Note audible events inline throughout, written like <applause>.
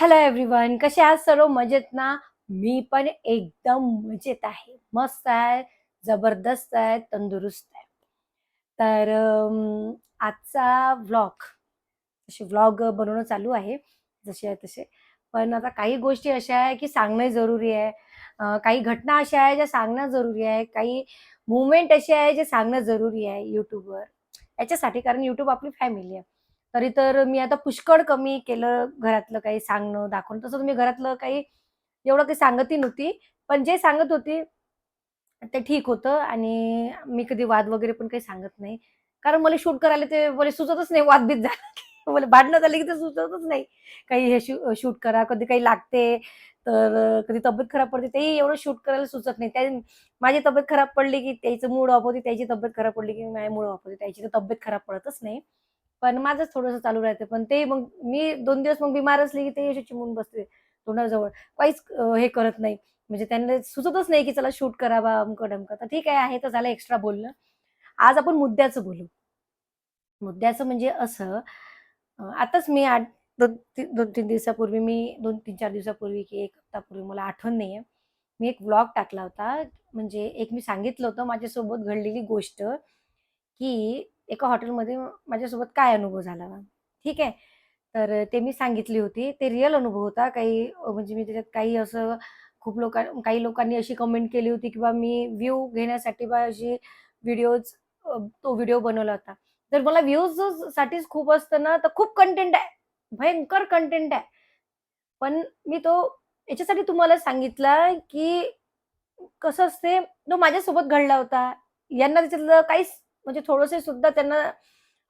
Hello everyone कसे आहात सर्व? मजेत ना? मी पण एकदम मजेत आहे. मस्त आहे. जबरदस्त आहे. तंदुरुस्त आहे. तर आजचा व्लॉग तसे व्लॉग बनवणं चालू आहे जसे आहे तसे. पण आता काही गोष्टी अशा आहे की सांगणं जरुरी आहे. काही घटना अशा आहे ज्या सांगणं जरुरी आहे. काही मुवमेंट असे आहे जे सांगणं जरुरी आहे यूट्यूबवर याच्यासाठी कारण यूट्यूब आपली फॅमिली आहे. तरी तर मी आता पुष्कळ कमी केलं घरातलं काही सांगणं दाखवणं. तसं मी घरातलं काही एवढं काही सांगतही नव्हती. पण जे सांगत होती ते ठीक होतं आणि मी कधी वाद वगैरे पण काही सांगत नाही. कारण मला शूट करायला ते मला सुचतच नाही वादबीत झालं <laughs> मला भांडणं झाली की ते सुचतच नाही. काही हे शूट करा कधी काही लागते तर कधी तब्येत खराब पडते तेही एवढं शूट करायला सुचत नाही. त्या माझी तब्येत खराब पडली की त्याचं मूड ऑफ होती त्याची तब्येत खराब पडली की माझी मूड ऑफ होती त्याची तर तब्येत खराब पडतच नाही. पण माझंच थोडंसं चालू राहते. पण ते मग मी दोन दिवस मग बिमार असली की ते अशी चिमून बसते तोंडाजवळ. काहीच हे करत नाही. म्हणजे त्यांना सुचतच नाही की चला शूट करावा अमकं डमकं. तर ठीक आहे आहे तर झालं एक्स्ट्रा बोलणं. आज आपण मुद्द्याचं बोलू. मुद्द्याचं म्हणजे असं आताच मी आठ दोन तीन दोन तीन दिवसापूर्वी मी दोन तीन चार दिवसापूर्वी की एक हप्तापूर्वी मला आठवण नाही आहे मी एक व्लॉग टाकला होता. म्हणजे एक मी सांगितलं होतं माझ्यासोबत घडलेली गोष्ट की एका हॉटेलमध्ये माझ्यासोबत काय अनुभव झाला? ठीक आहे. तर ते मी सांगितली होती. ते रिअल अनुभव होता. काही म्हणजे मी त्याच्यात काही असं खूप लोकां काही लोकांनी अशी कमेंट केली होती की बा मी व्ह्यू घेण्यासाठी बा अशी व्हिडिओज तो व्हिडिओ बनवला होता. तर मला व्ह्यूज साठीच खूप असतं ना तर खूप कंटेंट आहे. भयंकर कंटेंट आहे. पण मी तो याच्यासाठी तुम्हाला सांगितला की कसं असते तो माझ्यासोबत घडला होता. यांना त्याच्यातलं काहीच म्हणजे थोडंसं सुद्धा त्यांना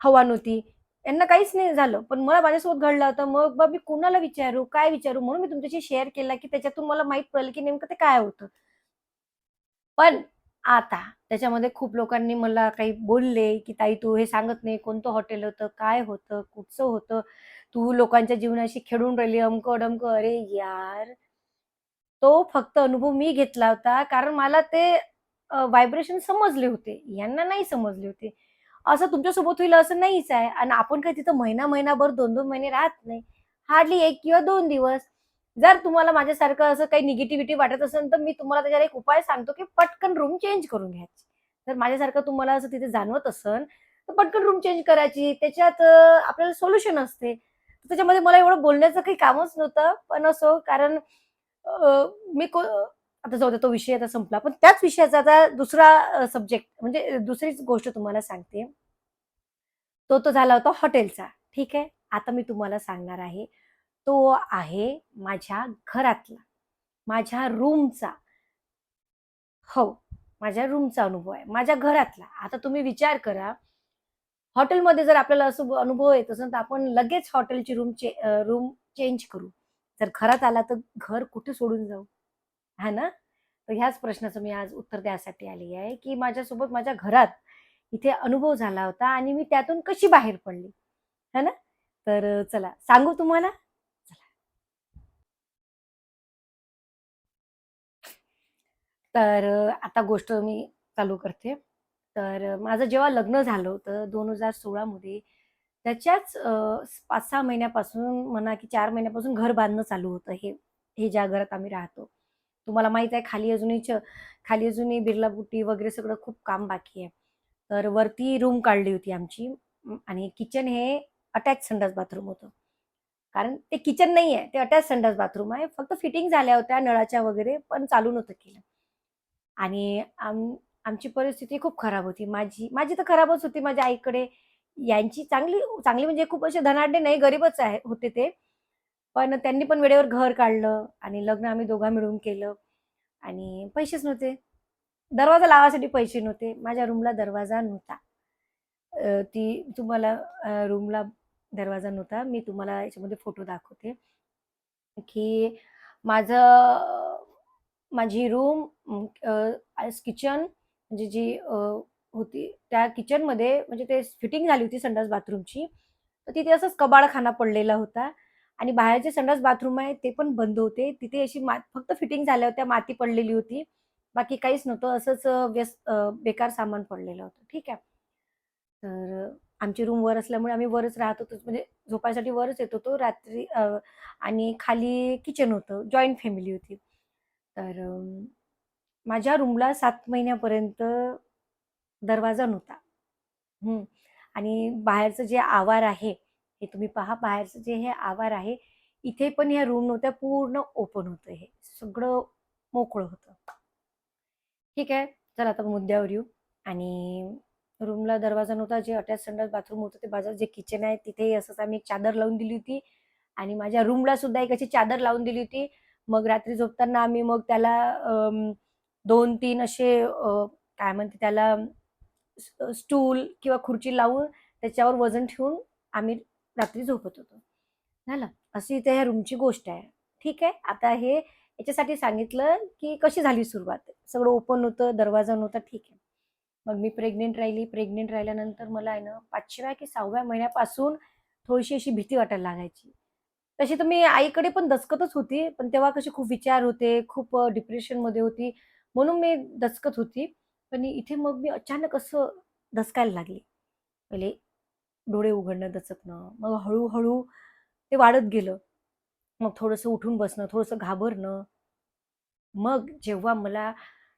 हवा नव्हती. यांना काहीच नाही झालं. पण मला माझ्यासोबत घडलं होतं. मग बा मी कुणाला विचारू? काय विचारू? म्हणून मी तुमच्याशी शेअर केला की त्याच्यातून मला माहीत पडलं की नेमकं ते काय होतं. पण आता त्याच्यामध्ये खूप लोकांनी मला काही बोलले की ताई तू हे सांगत नाही. कोणतं हॉटेल होतं? काय होतं? कुठचं होतं? तू लोकांच्या जीवनाशी खेळून राहिली. अमकं डमकं. अरे यार. तो फक्त अनुभव मी घेतला होता. कारण मला ते व्हायब्रेशन समजले होते. यांना नाही समजले होते. असं तुमच्यासोबत होईल असं नाहीच आहे. आणि आपण काही तिथं महिना महिनाभर दोन दोन महिने राहत नाही. हार्डली एक किंवा दोन दिवस. जर तुम्हाला माझ्यासारखं असं काही निगेटिव्हिटी वाटत असेल तर मी तुम्हाला त्याच्यावर एक उपाय सांगतो की पटकन रूम चेंज करून घ्यायची. जर माझ्यासारखं तुम्हाला असं तिथे जाणवत असेल तर पटकन रूम चेंज करायची. त्याच्यात आपल्याला सोल्युशन असते. त्याच्यामध्ये मला एवढं बोलण्याचं काही कामच नव्हतं. पण असो कारण मी को आता जाऊ दे तो विषय आता संपला. पण त्याच विषयाचा आता दुसरा सब्जेक्ट म्हणजे दुसरीच गोष्ट तुम्हाला सांगते. तो तो झाला होता हॉटेलचा. ठीक आहे? आता मी तुम्हाला सांगणार आहे. तो आहे माझ्या घरातला. माझ्या रूमचा हो माझ्या रूमचा अनुभव आहे. माझ्या घरातला. आता तुम्ही विचार करा. हॉटेलमध्ये जर आपल्याला असं अनुभव येत असेल तर आपण लगेच हॉटेलची रूम चे रूम चेंज करू. जर घरात आला तर घर कुठे सोडून जाऊ? हा ना? तर ह्याच प्रश्नाचं मी आज उत्तर द्यासाठी आली आहे की माझ्यासोबत माझ्या घरात इथे अनुभव झाला होता आणि मी त्यातून कशी बाहेर पडली? है ना? तर चला सांगू तुम्हाला? चला. तर आता गोष्ट मी चालू करते. तर माझं जेव्हा लग्न झालं होतं दोन हजार सोळामध्ये त्याच्याच पाच सहा महिन्यापासून म्हणा की चार महिन्यापासून घर बांधणं चालू होतं हे हे ज्या घरात आम्ही राहतो. तुम्हाला माहीत आहे खाली अजूनही च- खाली अजूनही बिर्ला बुट्टी वगैरे सगळं खूप काम बाकी आहे. तर वरती रूम काढली होती आमची आणि किचन हे अटॅच संडास बाथरूम होतं. कारण ते किचन नाही आहे ते अटॅच संडास बाथरूम आहे फक्त फिटिंग झाल्या होत्या नळाच्या वगैरे पण चालू नव्हतं केलं. आणि आम आमची परिस्थिती खूप खराब होती. माझी माझी तर खराबच होती माझ्या आईकडे. यांची चांगली चांगली म्हणजे खूप असे धनाढ्य नाही गरीबच आहे होते ते. पण त्यांनी पण वेळेवर घर काढलं आणि लग्न आम्ही दोघा मिळून केलं. आणि पैसेच नव्हते. दरवाजा लावासाठी पैसे नव्हते. माझ्या रूमला दरवाजा नव्हता. ती तुम्हाला रूमला दरवाजा नव्हता. मी तुम्हाला याच्यामध्ये फोटो दाखवते. की माझं माझी रूम किचन म्हणजे जी होती त्या किचनमध्ये म्हणजे ते फिटिंग झाली होती संडास बाथरूमची तर तिथे असंच कबाडखाना पडलेला होता. आणि बाहेरचे संडास बाथरूम आहे ते पण बंद होते. तिथे अशी मा फक्त फिटिंग झाल्या होत्या माती पडलेली होती. बाकी काहीच नव्हतं. असंच व्यस्त व्यस बेकार सामान पडलेलं होतं. ठीक आहे. तर आमची रूम वर असल्यामुळे आम्ही वरच राहत होतो. म्हणजे झोपायसाठी वरच येत होतो. रात्री आणि खाली किचन होतं. जॉईंट फॅमिली होती. तर माझ्या रूमला सात महिन्यापर्यंत दरवाजा नव्हता. आणि बाहेरचं जे आवार आहे हे तुम्ही पहा बाहेरचं जे हे आवार आहे इथे पण ह्या रूम नव्हत्या पूर्ण ओपन होतं हे. सगळं मोकळं होतं. ठीक आहे चल आता मुद्द्यावर येऊ. आणि रूमला दरवाजा नव्हता जे अटॅच संडास बाथरूम होतं ते बाजूला जे किचन आहे तिथे असंच आम्ही एक चादर लावून दिली होती. आणि माझ्या रूमला सुद्धा एक अशी चादर लावून दिली होती. मग रात्री झोपताना आम्ही मग त्याला दोन तीन असे काय म्हणते त्याला स्टूल किंवा खुर्ची लावून त्याच्यावर वजन ठेवून आम्ही रात्री झोपत होतो. झालं. अशी इथे ह्या रूमची गोष्ट आहे. ठीक आहे. आता हे याच्यासाठी सांगितलं की कशी झाली सुरुवात? सगळं ओपन होतं दरवाजा नव्हता ठीक आहे. मग मी प्रेग्नेंट राहिली. प्रेग्नेंट राहिल्यानंतर मला आहे ना पाचव्या की सहाव्या महिन्यापासून थोडीशी अशी भीती वाटायला लागायची. तशी तर मी आईकडे पण दचकतच होती पण तेव्हा कसे खूप विचार होते खूप डिप्रेशनमध्ये होती म्हणून मी दचकत होती. पण इथे मग मी अचानक असं दचकायला लागली. पहिले डोळे उघडणं दचकणं मग हळूहळू ते वाढत गेलं. मग थोडंसं उठून बसणं थोडंसं घाबरणं. मग जेव्हा मला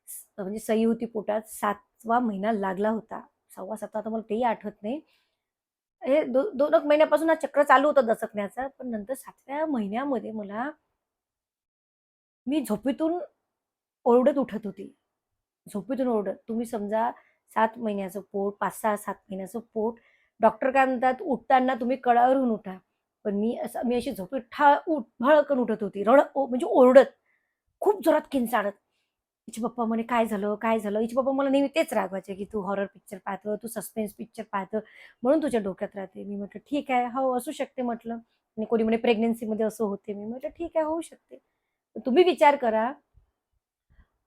स- म्हणजे सई होती पोटात सातवा महिना लागला होता. सव्वा सातवा आता मला तेही आठवत नाही. हे दो दोन एक महिन्यापासून हा चक्र चालू होतं दचकण्याचा पण नंतर सातव्या महिन्यामध्ये मला मी झोपेतून ओरडत उठत होती. झोपेतून ओरडत. तुम्ही समजा सात महिन्याचं पोट पाच सहा सात महिन्याचं पोट डॉक्टर काय म्हणतात उठताना तुम्ही कळावरून उठा. पण मी असं मी अशी झोपी ठा उठ भळकन उठत होती. रड ओ- म्हणजे ओरडत. खूप जोरात किंचाळत हिचे पप्पा म्हणे काय झालं? काय झालं? हिचे पप्पा मला नेहमी तेच रागवायचे की तू हॉरर पिक्चर पाहतं तू सस्पेन्स पिक्चर पाहतं. म्हणून तुझ्या डोक्यात राहते. मी म्हटलं ठीक आहे हो असू शकते म्हटलं. आणि कोणी म्हणे प्रेग्नेन्सीमध्ये असं होते. मी म्हटलं ठीक आहे होऊ शकते. तुम्ही विचार करा.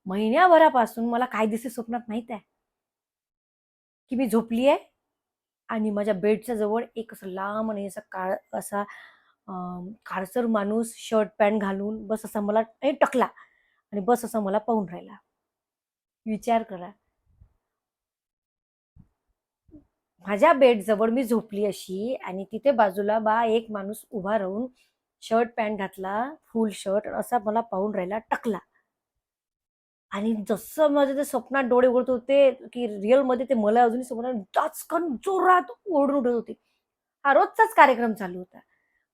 महिन्याभरापासून मला काय दिसे स्वप्नात माहीत आहे की मी झोपली आहे? आणि माझ्या बेडच्या जवळ एक असं लांब आणि असा काळ असा काळसर माणूस शर्ट पॅन्ट घालून बस असा मला टकला आणि बस असा मला पाहून राहिला. विचार करा. माझ्या बेडजवळ मी झोपली अशी आणि तिथे बाजूला बा एक माणूस उभा राहून शर्ट पॅन्ट घातला फुल शर्ट असा मला पाहून राहिला टकला. आणि जसं माझे ते स्वप्नात डोळे उघडत होते की रिअलमध्ये ते मला अजूनही समोर जाचकन जोरात ओढून उठत होते. हा रोजचाच कार्यक्रम चालू होता.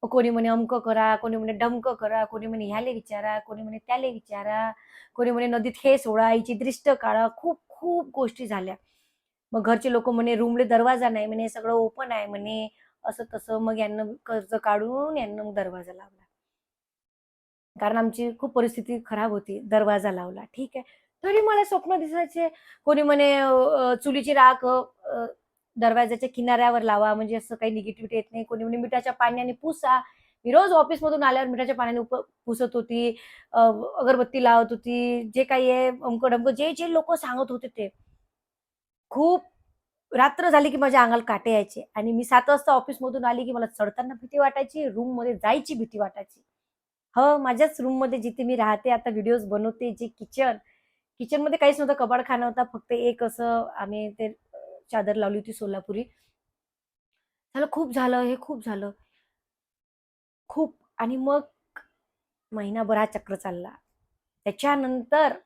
मग कोणी म्हणे अमक करा कोणी म्हणे डमक करा कोणी म्हणे ह्याले विचारा कोणी म्हणे त्याले विचारा कोणी म्हणे नदीत हे सोडा हिची दृष्ट काढा. खूप खूप गोष्टी झाल्या. मग घरचे लोक म्हणे रूमले दरवाजा नाही म्हणे सगळं ओपन आहे म्हणे असं तसं. मग यांना कर्ज काढून यांना मग दरवाजा लावला. कारण आमची खूप परिस्थिती खराब होती दरवाजा लावला ठीक आहे. तरी मला स्वप्न दिसायचे कोणी म्हणे चुलीची राख दरवाजाच्या किनाऱ्यावर लावा म्हणजे असं काही निगेटिव्हिटी येत नाही. कोणी म्हणे मिठाच्या पाण्याने पुसा. मी रोज ऑफिसमधून आल्यावर मिठाच्या पाण्याने उप पुसत होती अगरबत्ती लावत होती जे काही आहे अमकं डमकं जे जे लोक सांगत होते ते. खूप रात्र झाली की माझ्या अंगाला काटे यायचे आणि मी सात वाजता ऑफिसमधून आली की मला चढताना भीती वाटायची रूममध्ये जायची भीती वाटायची. हो माझ्याच रूममध्ये जिथे मी राहते आता व्हिडिओज बनवते जे किचन किचनमध्ये काहीच नव्हतं कबाडखाना होता फक्त एक असं आम्ही ते चादर लावली होती सोलापुरी. झालं खूप झालं हे खूप झालं. खूप आणि मग महिनाभर हा चक्र चालला. त्याच्यानंतर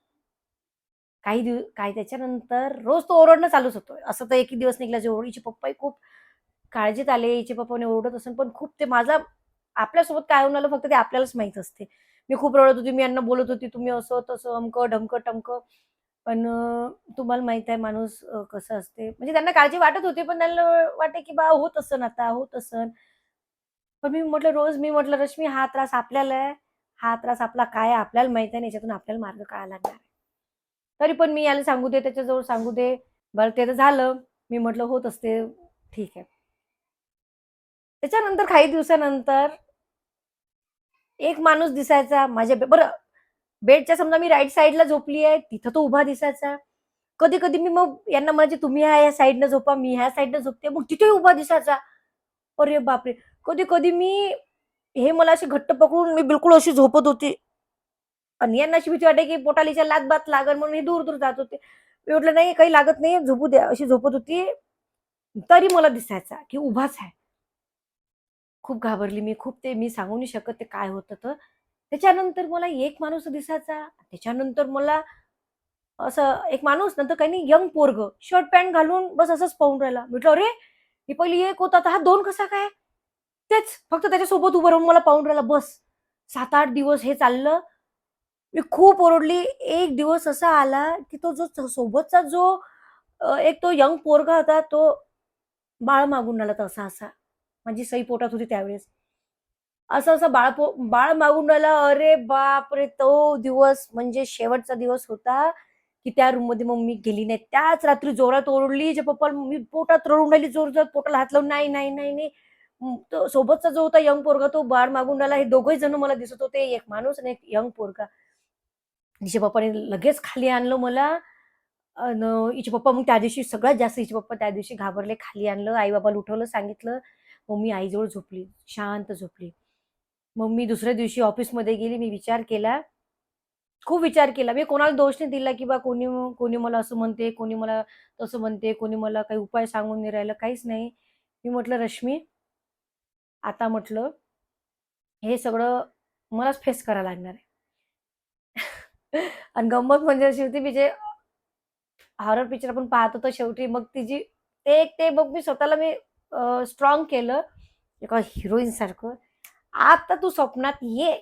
काही दिवस काही त्याच्यानंतर रोज तो ओरडणं चालूच होतो. असं तर एकही दिवस निघला जे ओरडीचे पप्पाही खूप काळजीत आले हिचे पप्पाने ओरडत असून पण खूप ते माझा आपल्यासोबत काय होऊन आलं फक्त ते आपल्यालाच माहीत असते. मी खूप रडत होती मी यांना बोलत होती तुम्ही असं तसं अमकं ढमकं टमकं. पण तुम्हाला माहीत आहे माणूस कसं असते. म्हणजे त्यांना काळजी वाटत होती पण त्यांना वाटे की बा होत असन आता होत असन. पण मी म्हटलं रोज मी म्हटलं रश्मी हा त्रास आपल्याला आहे. हा त्रास आपला काय आहे आपल्याला माहीत आहे याच्यातून आपल्याला मार्ग काढायला लागणार तरी पण मी याला सांगू दे त्याच्याजवळ सांगू दे. बरं ते तर झालं. मी म्हटलं होत असते. ठीक आहे. त्याच्यानंतर काही दिवसानंतर एक माणूस दिसायचा माझ्या बे- बरं. बेडच्या समजा मी राईट साईडला झोपली आहे तिथं तो उभा दिसायचा. कधी कधी मी मग यांना म्हणजे तुम्ही ह्या या साईडनं झोपा मी ह्या साईडनं झोपते. मग तिथे उभा दिसायचा. अरे बापरे. कधी कधी मी हे मला अशी घट्ट पकडून मी बिलकुल अशी झोपत होती. आणि यांना अशी भीती वाटे की पोटालीच्या लात बात लागल म्हणून हे दूर दूर जात होते. मी म्हटलं नाही काही लागत नाही झोपू द्या. अशी झोपत होती. तरी मला दिसायचा की उभाच आहे. खूप घाबरली मी खूप ते मी सांगू नाही शकत ते काय होतं तर. त्याच्यानंतर मला एक माणूस दिसायचा त्याच्यानंतर मला असं एक माणूस नंतर काही नाही यंग पोरग शर्ट पॅन्ट घालून बस असंच पाहून राहिला. म्हटलं अरे ही पहिली एक होता तर हा दोन कसा काय? तेच फक्त त्याच्यासोबत उभं राहून मला पाहून राहिला बस. सात आठ दिवस हे चाललं. मी खूप ओरडली. एक दिवस असा आला की तो जो सोबतचा जो एक तो यंग पोरगा होता तो बाळ मागून आला तसा असा माझी सई पोटात होती त्यावेळेस. असं असं बाळ पो बाळ मागून राहिला अरे बापरे तो दिवस म्हणजे शेवटचा दिवस होता की त्या रूममध्ये मग मी गेली नाही. त्याच रात्री जोरात ओरडली जे पप्पा मी पोटात रडून राहिली जोर जोरात पोटाला हात लावून नाही नाही नाही नाही. तो सोबतचा जो होता यंग पोरगा तो बाळ मागून राहिला. हे दोघही जण मला दिसत होते एक माणूस आणि एक यंग पोरगा. हिच्या पप्पाने लगेच खाली आणलं मला. अन हिचे पप्पा मग त्या दिवशी सगळ्यात जास्त हिचे पप्पा त्या दिवशी घाबरले खाली आणलं आई बाबाला उठवलं सांगितलं. हो, मम्मी आईजवळ झोपली शांत झोपली. मग मी दुसऱ्या दिवशी ऑफिसमध्ये गेली मी विचार केला. खूप विचार केला. मी कोणाला दोष नाही दिला की बा कोणी कोणी मला असं म्हणते कोणी मला तसं म्हणते कोणी मला काही उपाय सांगून नाही राहिलं काहीच नाही. मी म्हटलं रश्मी आता म्हटलं हे सगळं मलाच फेस करायला लागणार आहे. <laughs> आणि गंमत म्हणजे होती मी जे हॉरर पिक्चर आपण पाहतो तर शेवटी मग तिची ते एक ते मग मी स्वतःला मी स्ट्रॉंग केलं. एका हिरोईनसारखं आता तू स्वप्नात ये.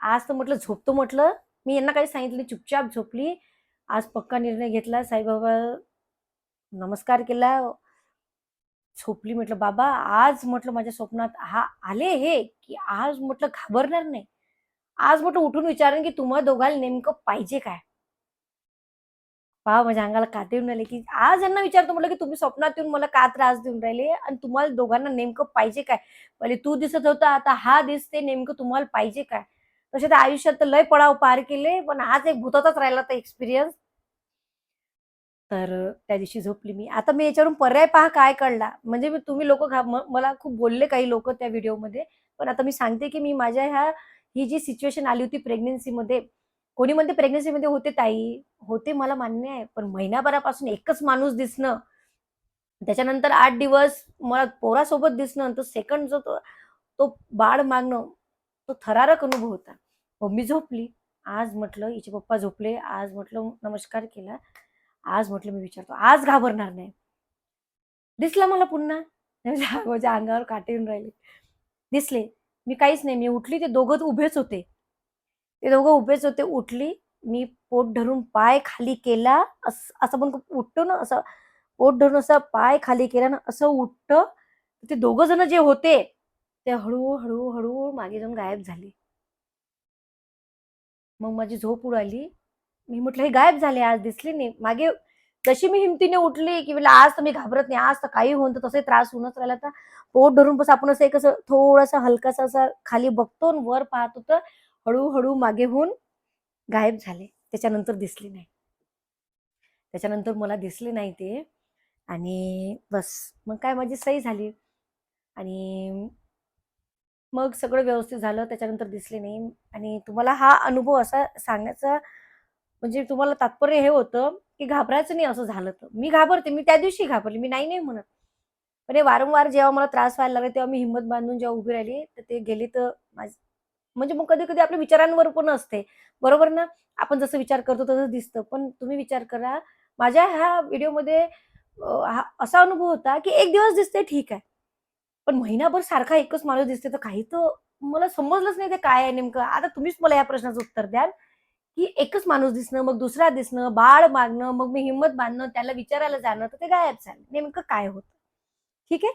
आज तर म्हटलं झोपतो म्हटलं. मी यांना काही सांगितलं चुपचाप झोपली. आज पक्का निर्णय घेतला. साईबाबा नमस्कार केला. झोपली म्हटलं बाबा आज म्हटलं माझ्या स्वप्नात हा आले हे की आज म्हटलं घाबरणार नाही. आज म्हटलं उठून विचारेन की तुम्हाला दोघांना नेमकं पाहिजे काय? पहा माझ्या म्हणजे अंगाला काटे येऊन राहिले. की आज यांना विचारतो म्हटलं की तुम्ही स्वप्नात येऊन मला का त्रास देऊन राहिले? आणि तुम्हाला दोघांना नेमकं पाहिजे काय? पहिले तू दिसत होता आता हा दिसते नेमकं तुम्हाला पाहिजे काय? तसे तर आयुष्यात तर लय पडाव पार केले पण आज एक भूताचाच राहिला तर एक्सपिरियन्स तर त्या दिवशी झोपली मी. आता मी याच्यावरून पर्याय पहा काय कळला. म्हणजे मी तुम्ही लोक मला खूप बोलले काही लोक त्या व्हिडिओमध्ये पण आता मी सांगते की मी माझ्या ह्या ही जी सिच्युएशन आली होती प्रेग्नेन्सीमध्ये कोणी म्हणते प्रेग्नेन्सीमध्ये होते ताई? होते मला मान्य आहे पण महिनाभरापासून एकच माणूस दिसणं त्याच्यानंतर आठ दिवस मला पोरासोबत दिसणं तो सेकंड जो तो तो बाळ मागणं तो थरारक अनुभव होता. मम्मी झोपली. आज म्हटलं हिचे पप्पा झोपले. आज म्हटलं नमस्कार केला. आज म्हटलं मी विचारतो आज घाबरणार नाही. दिसला मला पुन्हा. <laughs> माझ्या अंगावर काटे येऊन राहिले. दिसले. मी काहीच नाही. मी उठली ते दोघं उभेच होते. ते दोघं उभेच होते उठली. मी पोट धरून पाय खाली केला. अस- असं पण उठतो ना असं पोट धरून असं पाय खाली केला ना असं उठतं. ते दोघं जण जे होते ते हळू हळू हळू मागे जाऊन गायब झाले. मग माझी झोप उडाली. मी म्हटलं हे गायब झाले आज दिसले नाही. मागे जशी मी हिमतीने उठली की म्हणलं आज तर मी घाबरत नाही आज तर काही होऊन तर तसे त्रास होऊनच राहिला तर पोट धरून बस आपण असं एक असं थोडासा हलकासा असा खाली बघतो वर पाहत होतं हळूहळू मागे होऊन गायब झाले. त्याच्यानंतर दिसले नाही. त्याच्यानंतर मला दिसले नाही ते. आणि बस. मग काय माझी सही झाली. आणि मग सगळं व्यवस्थित झालं. त्याच्यानंतर दिसले नाही. आणि तुम्हाला हा अनुभव असा सांगायचा म्हणजे तुम्हाला तात्पर्य हे होतं की घाबरायचं नाही असं झालं तर. मी घाबरते. मी त्या दिवशी घाबरली. मी नाही नाही म्हणत. पण हे वारंवार जेव्हा मला त्रास व्हायला लागला तेव्हा मी हिंमत बांधून जेव्हा उभी राहिली तर ते गेली तर माझ म्हणजे मग कधी कधी आपल्या विचारांवर पण असते. बरोबर ना? आपण जसं विचार करतो तसं दिसतं. पण तुम्ही विचार करा. माझ्या ह्या व्हिडिओमध्ये असा अनुभव होता की एक दिवस दिसते ठीक आहे. पण महिनाभर सारखा एकच माणूस दिसते तर काही तर मला समजलंच नाही ते काय आहे नेमकं. आता तुम्हीच मला या प्रश्नाचं उत्तर द्याल की एकच माणूस दिसणं मग दुसरा दिसणं बाळ मागणं मग मी हिंमत बांधणं त्याला विचारायला जाणं तर ते गायब झालं. नेमकं काय होतं? ठीक आहे?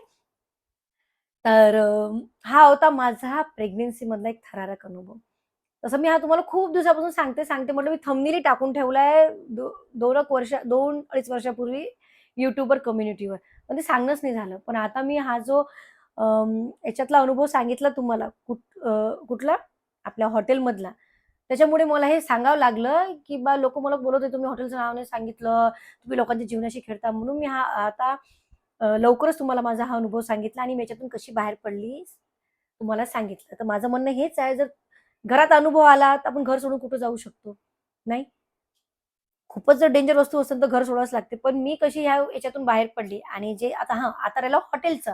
तर हा होता माझा प्रेग्नेन्सीमधला एक थरारक अनुभव. तसं मी हा तुम्हाला खूप दिवसापासून सांगते सांगते म्हटलं मी थंबनेली टाकून ठेवलाय दो, दोन एक वर्ष दोन अडीच वर्षापूर्वी युट्यूबर कम्युनिटीवर पण ते सांगणंच नाही झालं. पण आता मी हा जो याच्यातला अनुभव सांगितला तुम्हाला कुठ कुठला? आपल्या हॉटेलमधला. त्याच्यामुळे मला हे सांगावं लागलं की बा लोक मला बोलत होते तुम्ही हॉटेलचं नाव नाही सांगितलं. तुम्ही लोकांच्या जीवनाशी खेळता. म्हणून मी हा आता लवकरच तुम्हाला माझा हा अनुभव सांगितला आणि मी याच्यातून कशी बाहेर पडली तुम्हाला सांगितलं. तर माझं म्हणणं हेच आहे जर घरात अनुभव आला तर आपण घर सोडून कुठं जाऊ शकतो? नाही? खूपच जर डेंजर वस्तू असेल तर घर सोडावंच लागते. पण मी कशी ह्या याच्यातून बाहेर पडली आणि जे आता हा आता राहिलं हॉटेलचं.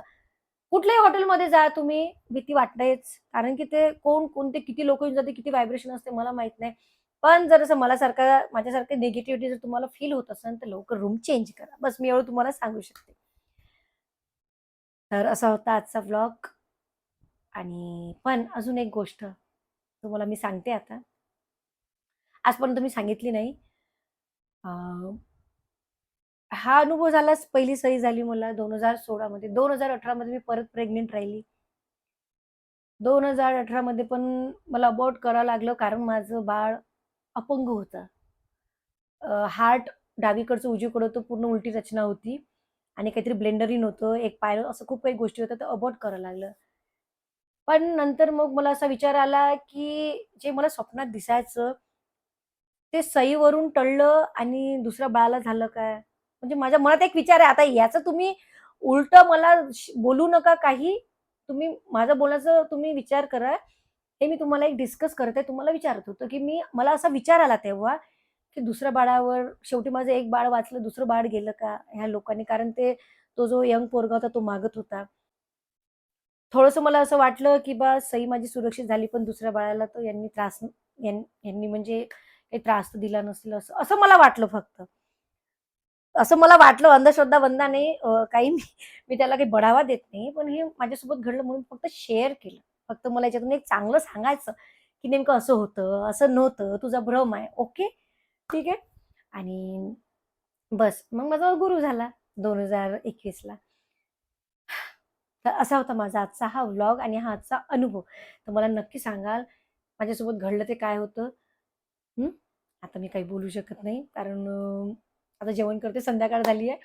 कुठल्याही हॉटेलमध्ये जा तुम्ही भीती वाटतेच. कारण की ते कोण कोणते किती लोक येऊन जाते किती व्हायब्रेशन असते मला माहीत नाही. पण जर असं मला सारखं माझ्यासारखं निगेटिव्हिटी जर तुम्हाला फील होत असेल तर लवकर रूम चेंज करा. बस मी एवढं तुम्हाला सांगू शकते. तर असा होता आजचा व्लॉग आणि पण अजून एक गोष्ट तुम्हाला मी सांगते आता. आजपर्यंत मी सांगितली नाही. हा अनुभव झालाच पहिली सही झाली मला दोन हजार सोळामध्ये दोन हजार अठरामध्ये मी परत प्रेग्नेंट राहिली. दोन हजार अठरामध्ये पण मला अबॉर्ट करावं लागलं कारण माझं बाळ अपंग होतं. हार्ट डावीकडचं उजीकडं तो पूर्ण उलटी रचना होती. आणि काहीतरी ब्लेंडरिन होतं एक पाय असं खूप काही गोष्टी होत्या तर अबॉट करायला लागलं. पण नंतर मग मला असा विचार आला की जे मला स्वप्नात दिसायचं ते सईवरून टळलं आणि दुसऱ्या बाळाला झालं काय? म्हणजे माझ्या मनात एक विचार आहे आता याचं तुम्ही उलट मला श- बोलू नका काही. तुम्ही माझं बोलण्याचं तुम्ही विचार करा. हे मी तुम्हाला एक डिस्कस करत आहे तुम्हाला विचारत होतं की मी मला असा विचार आला तेव्हा की दुसऱ्या बाळावर शेवटी माझं एक बाळ वाचलं दुसरं बाळ गेलं का ह्या लोकांनी? कारण ते तो जो यंग पोरगा होता तो मागत होता. थोडंसं मला असं वाटलं की बा सई माझी सुरक्षित झाली पण दुसऱ्या बाळाला तो यांनी त्रास यांनी म्हणजे काही त्रास तर दिला नसेल असं असं मला वाटलं फक्त. असं मला वाटलं अंधश्रद्धा वंदाने नाही काही मी मी त्याला काही बढावा देत नाही पण हे माझ्यासोबत घडलं म्हणून फक्त शेअर केलं. फक्त मला याच्यातून एक चांगलं सांगायचं की नेमकं असं होतं असं नव्हतं तुझा भ्रम आहे. ओके? ठीक आहे? आणि बस मग माझा गुरु झाला दोन हजार एकवीसला. तर असा होता माझा आजचा हा व्लॉग आणि हा आजचा अनुभव. तर मला नक्की सांगाल माझ्यासोबत घडलं ते काय होतं? आता मी काही बोलू शकत नाही कारण आता जेवण करते संध्याकाळ झाली आहे.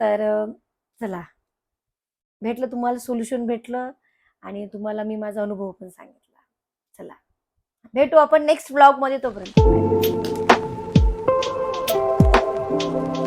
तर चला. भेटलं तुम्हाला सोल्युशन भेटलं आणि तुम्हाला मी माझा अनुभव पण सांगितला. चला. भेटू आपण नेक्स्ट ब्लॉगमध्ये तोपर्यंत. Thank you.